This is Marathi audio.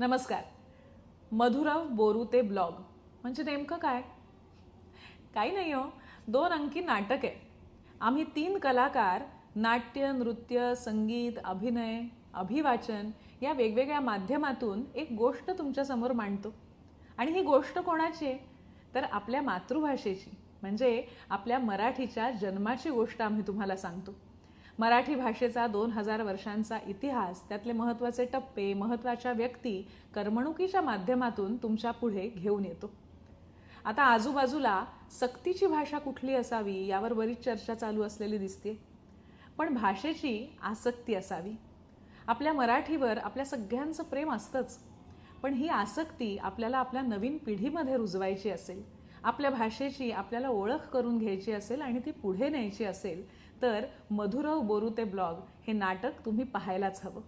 नमस्कार. मधुरव बोरुते ब्लॉग. म्हणजे नेमकं काय? काही नाही हो. दोन अंकी नाटक आहे. आम्ही तीन कलाकार नाट्य नृत्य संगीत अभिनय अभिवाचन या वेगवेगळ्या माध्यमातून एक गोष्ट तुमच्यासमोर मांडतो. आणि ही गोष्ट कोणाची आहे? तर आपल्या मातृभाषेची. म्हणजे आपल्या मराठीच्या जन्माची गोष्ट आम्ही तुम्हाला सांगतो. मराठी भाषेचा दोन हजार वर्षांचा इतिहास त्यातले महत्त्वाचे टप्पे महत्त्वाच्या व्यक्ती करमणुकीच्या माध्यमातून तुमच्यापुढे घेऊन येतो. आता आजूबाजूला सक्तीची भाषा कुठली असावी यावर बरीच चर्चा चालू असलेली दिसते. पण भाषेची आसक्ती असावी. आपल्या मराठीवर आपल्या सगळ्यांचं प्रेम असतंच पण ही आसक्ती आपल्याला आपल्या नवीन पिढीमध्ये रुजवायची असेल. आपल्या भाषेची आपल्याला ओळख करून घ्यायची असेल आणि ती पुढे न्यायची असेल तर मधुराव बोरू ते ब्लॉग हे नाटक तुम्ही पाहायलाच हवं.